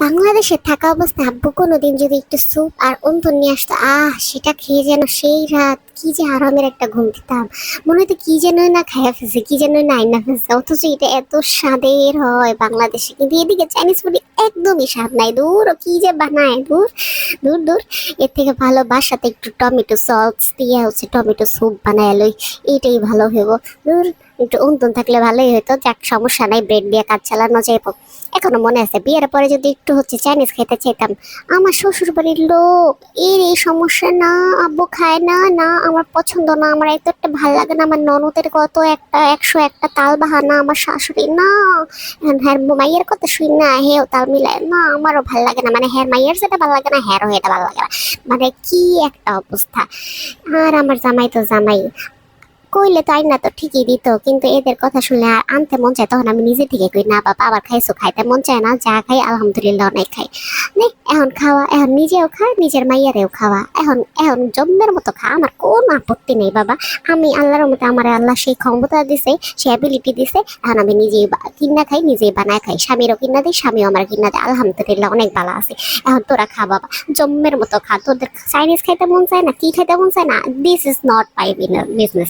বাংলাদেশে থাকা অবস্থায় আব্বু কোনোদিন যদি একটু স্যুপ আর অন্তর নিয়ে আসতো, আহ, সেটা খেয়ে যেন সেই রাত। কি যে আরামের একটা ঘুম দিতাম। মনে হতো কি যেন না খাইয়া ফেলছে, কি যেন না আইনা ফেলছে। অথচ এটা এত স্বাদের হয় বাংলাদেশে। কিন্তু এদিকে চাইনিজ ফুডে একদমই স্বাদ নাই। দূর, ও কি যে বানায়, দূর। দূর দূর। এর থেকে ভালো বাসাতে একটু টমেটো সস দিয়ে হচ্ছে টমেটো স্যুপ বানায় লই। এইটাই ভালো হইব। দূর, একটু উন্তন থাকলে ভালোই হতো যাক, সমস্যা নাই ব্রেড দিয়ে কাজ চালানো যাইব। এখনও মনে আছে, বিয়ের পরে যদি একটু হচ্ছে চাইনিজ খেতে চাইতাম, আমার শ্বশুর বাড়ির লোক, এর এই সমস্যা না, আব্বু খায় না না আমার পছন্দ না, আমার এত একটা ভালো লাগে না, আমার ননদের কত একটা, একশো একটা তাল বাহানা আমার শাশুড়ি, না হ্যাঁ মাইয়ের কথা শুই না, হেও তাল মিলায়, না, আমারও ভালো লাগে না মানে হ্যাঁ মাইয়ের যেটা ভালো লাগে না, হ্যারও এটা ভালো লাগে না মানে কি একটা অবস্থা। আর আমার জামাই তো জামাই কইলে তো আইনা তো ঠিকই দিত, কিন্তু এদের কথা শুনলে আর আনতে মন চায়, তখন আমি নিজে থেকে কই, না বাবা, আবার খাইছো, খাইতে মন চায় না, যা খাই, আলহামদুলিল্লাহ অনেক খাই। নে, এখন খাওয়া, এখন নিজেও খা, নিজের মাইয়ারেও খাওয়া। এখন এখন জম্মের মতো খা, আমার কোনো আপত্তি নেই বাবা। আমি আল্লাহর মতো আমার আল্লাহ সেই ক্ষমতা দিছে, সেই অ্যাবিলিটি দিছে, এখন আমি নিজেই কিনা খাই, নিজেই বানায় খাই। স্বামীরও কিনা দিই স্বামীও আমার কিনা দেয় আলহামদুলিল্লাহ অনেক ভালো আছে। এখন তোরা খা বাবা জম্মের মতো খা, তোদের চাইনিজ খাইতে মন চায় না, কি খাইতে মন চায় না this is not my business